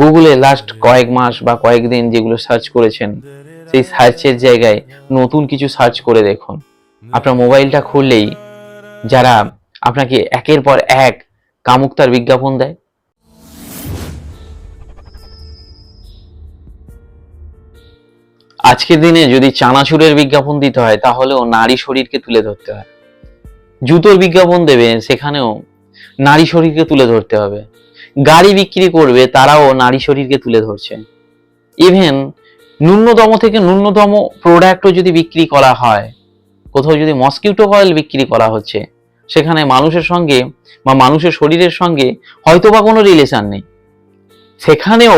গুগলে লাস্ট কয়েক মাস বা কয়েকদিন যেগুলো সার্চ করেছেন, সেই সার্চের জায়গায় নতুন কিছু সার্চ করে দেখুন। আপনার মোবাইলটা খুললেই যারা আপনাকে একের পর এক কামুকতার বিজ্ঞাপন দেয়। আজকের দিনে যদি চানাচুরের বিজ্ঞাপন দিতে হয়, তাহলেও নারী শরীরকে তুলে ধরতে হয়। জুতোর বিজ্ঞাপন দেবে, সেখানেও নারী শরীরকে তুলে ধরতে হবে। গাড়ি বিক্রি করবে, তারাও নারী শরীরকে তুলে ধরছে। ইভেন ন্যূনতম থেকে ন্যূনতম প্রোডাক্টও যদি বিক্রি করা হয়, কোথাও যদি মসকিউটো কয়েল বিক্রি করা হচ্ছে, সেখানে মানুষের সঙ্গে বা মানুষের শরীরের সঙ্গে হয়তো বা কোনো রিলেশন নেই। সেখানেও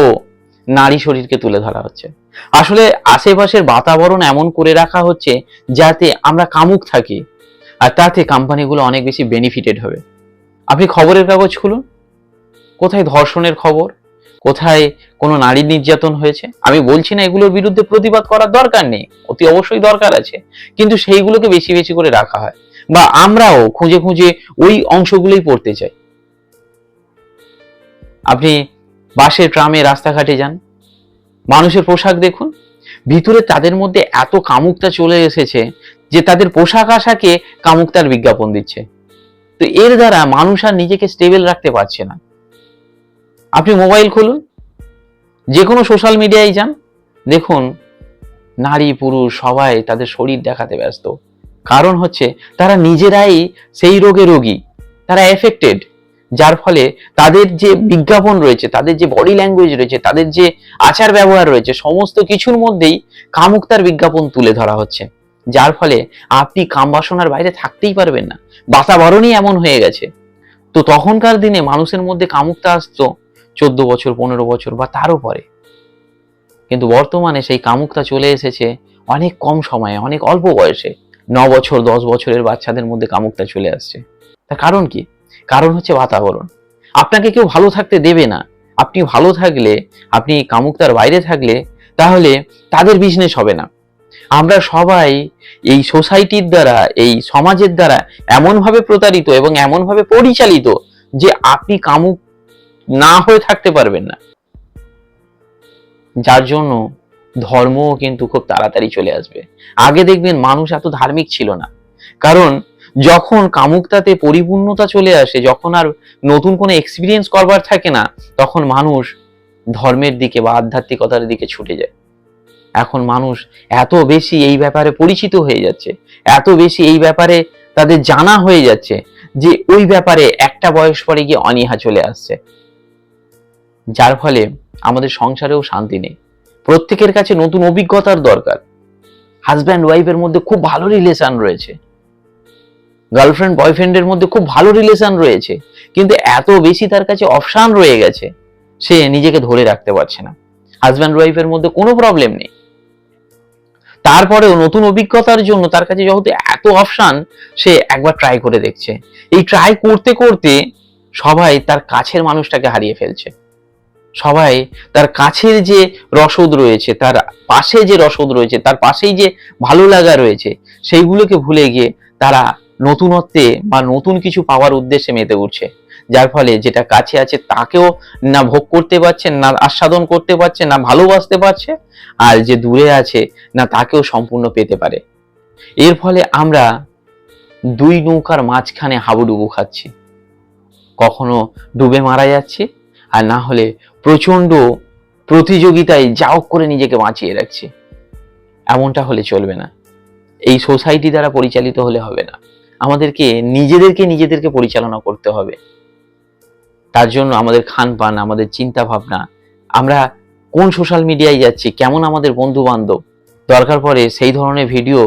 নারী শরীরকে তুলে ধরা হচ্ছে। আসলে আশেপাশের বাতাবরণ এমন করে রাখা হচ্ছে যাতে আমরা কামুক থাকি, আর তাতে কোম্পানিগুলো অনেক বেশি বেনিফিটেড হবে। আপনি খবরের কাগজ খুলুন। কোথায় ধর্ষণের খবর? কোথায় কোনো নারী নির্যাতন হয়েছে? আমি বলছি না এগুলোর বিরুদ্ধে প্রতিবাদ করার দরকার নেই, অতি অবশ্যই দরকার আছে, কিন্তু সেইগুলোকে বেশি বেশি করে রাখা হয়। বা আমরাও খুঁজে খুঁজে ওই অংশগুলোই পড়তে চাই। আপনি বাসে, ট্রামে, রাস্তাঘাটে যান, মানুষের পোশাক দেখুন, ভিতরে তাদের মধ্যে এত কামুকতা চলে এসেছে যে তাদের পোশাক আশাকে কামুকতার বিজ্ঞাপন দিচ্ছে। তো এর দ্বারা মানুষ আর নিজেকে স্টেবল রাখতে পারছে না। আপনি মোবাইল খুলুন যে কোনো সোশ্যাল মিডিয়ায় যান, দেখুন, নারী, পুরুষ, সবাই তাদের শরীর দেখাতে ব্যস্ত। কারণ হচ্ছে, তারা নিজেরাই সেই রোগে রোগী, তারা এফেক্টেড যার ফলে তাদের যে বিজ্ঞাপন রয়েছে, তাদের যে বডি ল্যাঙ্গুয়েজ রয়েছে, তাদের যে আচার ব্যবহার রয়েছে, সমস্ত কিছুর মধ্যেই কামুকতার বিজ্ঞাপন তুলে ধরা হচ্ছে। যার ফলে আপনি কাম বাসনার বাইরে থাকতেই পারবেন না। বাতাবরণই এমন হয়ে গেছে। তো তখনকার দিনে মানুষের মধ্যে কামুকতা আসতো চোদ্দ বছর, পনেরো বছর বা তারও পরে। কিন্তু বর্তমানে সেই কামুকটা চলে এসেছে অনেক কম সময়ে, অনেক অল্প বয়সে। ন বছর, দশ বছরের বাচ্চাদের মধ্যে কামুকটা চলে আসছে। তার কারণ কি? কারণ হচ্ছে বাতাবরণ। আপনাকে কেউ ভালো থাকতে দেবে না। আপনি ভালো থাকলে, আপনি কামুকতার বাইরে থাকলে, তাহলে তাদের বিজনেস হবে না। আমরা সবাই এই সোসাইটির দ্বারা, এই সমাজের দ্বারা এমনভাবে প্রতারিত এবং এমনভাবে পরিচালিত যে আপনি কামুক না হয়ে থাকতে পারবেন না। যার জন্য ধর্মও কিন্তু খুব তাড়াতাড়ি চলে আসবে। আগে দেখবেন মানুষ এত ধার্মিক ছিল না। কারণ যখন কামুকতাতে পরিপূর্ণতা চলে আসে, যখন আর নতুন কোনো এক্সপিরিয়েন্স করবার থাকে না, তখন মানুষ ধর্মের দিকে বা আধ্যাত্মিকতার দিকে ছুটে যায়। এখন মানুষ এত বেশি এই ব্যাপারে পরিচিত হয়ে যাচ্ছে, এত বেশি এই ব্যাপারে তাদের জানা হয়ে যাচ্ছে যে ওই ব্যাপারে একটা বয়স পরে গিয়ে অনীহা চলে আসছে। যার ফলে আমাদের সংসারেও শান্তি নেই। প্রত্যেকের কাছে নতুন অভিজ্ঞতার দরকার। হাজব্যান্ড ওয়াইফের মধ্যে খুব ভালো রিলেশন রয়েছে। গার্লফ্রেন্ড বয়ফ্রেন্ডের মধ্যে খুব ভালো রিলেশন রয়েছে। কিন্তু এত বেশি তার কাছে অপশান রয়ে গেছে, সে নিজেকে ধরে রাখতে পারছে না। হাজব্যান্ড ওয়াইফের মধ্যে কোনো প্রবলেম নেই। তারপরেও নতুন অভিজ্ঞতার জন্য তার কাছে যেহেতু এত অপশান সে একবার ট্রাই করে দেখছে। এই ট্রাই করতে করতে সবাই তার কাছের মানুষটাকে হারিয়ে ফেলছে। সবাই তার কাছের যে রসদ রয়েছে, তার পাশে যে রসদ রয়েছে, তার পাশেই যে ভালো লাগা রয়েছে, সেইগুলোকে ভুলে গিয়ে তারা নতুনত্বে বা নতুন কিছু পাওয়ার উদ্দেশ্যে মেতে উঠছে। যার ফলে যেটা কাছে আছে তাকেও না ভোগ করতে পারছে, না আস্বাদন করতে পারছে, না ভালোবাসতে পারছে, আর যে দূরে আছে না তাকেও সম্পূর্ণ পেতে পারে। এর ফলে আমরা দুই নৌকার মাঝখানে হাবুডুবু খাচ্ছি। কখনো ডুবে মারা যাচ্ছি আর না হলে প্রচণ্ড প্রতিযোগিতায় যাও করে নিজেকে বাঁচিয়ে রাখছি। এমনটা হলে চলবে না। এই সোসাইটি দ্বারা পরিচালিত হলে হবে না। আমাদেরকে, নিজেদেরকে নিজেদেরকে পরিচালনা করতে হবে। তার জন্য আমাদের খান পান আমাদের চিন্তা ভাবনা আমরা কোন সোশ্যাল মিডিয়ায় যাচ্ছি, কেমন আমাদের বন্ধু বান্ধব দরকার পড়ে সেই ধরনের ভিডিও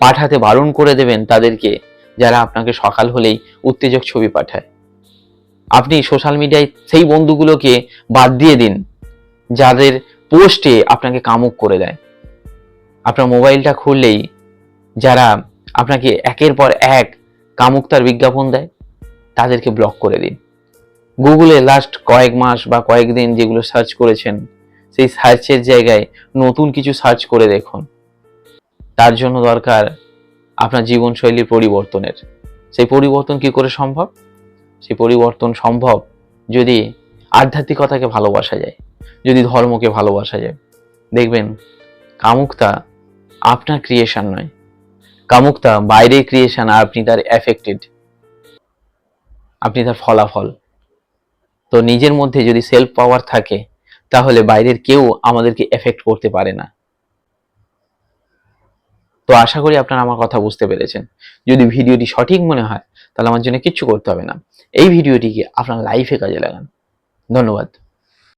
পাঠাতে বারণ করে দেবেন তাদেরকে, যারা আপনাকে সকাল হলেই উত্তেজক ছবি পাঠায়। আপনি সোশ্যাল মিডিয়ায় সেই বন্ধুগুলোকে বাদ দিয়ে দিন, যাদের পোস্টে আপনাকে কামুক করে দেয়। আপনার মোবাইলটা খুললেই যারা আপনাকে একের পর এক কামুকতার বিজ্ঞাপন দেয়, তাদেরকে ব্লক করে দিন। গুগলে লাস্ট কয়েক মাস বা কয়েকদিন যেগুলো সার্চ করেছেন, সেই সার্চের জায়গায় নতুন কিছু সার্চ করে দেখুন। তার জন্য দরকার আপনার জীবনশৈলীর পরিবর্তনের। সেই পরিবর্তন কি করে সম্ভব? সেই পরিবর্তন সম্ভব যদি আধ্যাত্মিকতাকে ভালোবাসা যায়, যদি ধর্মকে ভালোবাসা যায়। দেখবেন, কামুকতা আপনার ক্রিয়েশন নয়। কামুকতা বাইরের ক্রিয়েশন আর আপনি তার এফেক্টেড আপনি তার ফলাফল। তো নিজের মধ্যে যদি সেলফ পাওয়ার থাকে, তাহলে বাইরের কেউ আমাদেরকে এফেক্ট করতে পারে না। তো আশা করি আপনারা আমার কথা বুঝতে পেরেছেন। যদি ভিডিওটি সঠিক মনে হয়, তাহলে আমার জন্য কিচ্ছু করতে হবে না। এই ভিডিওটিকে আপনার লাইফে কাজে লাগান। ধন্যবাদ।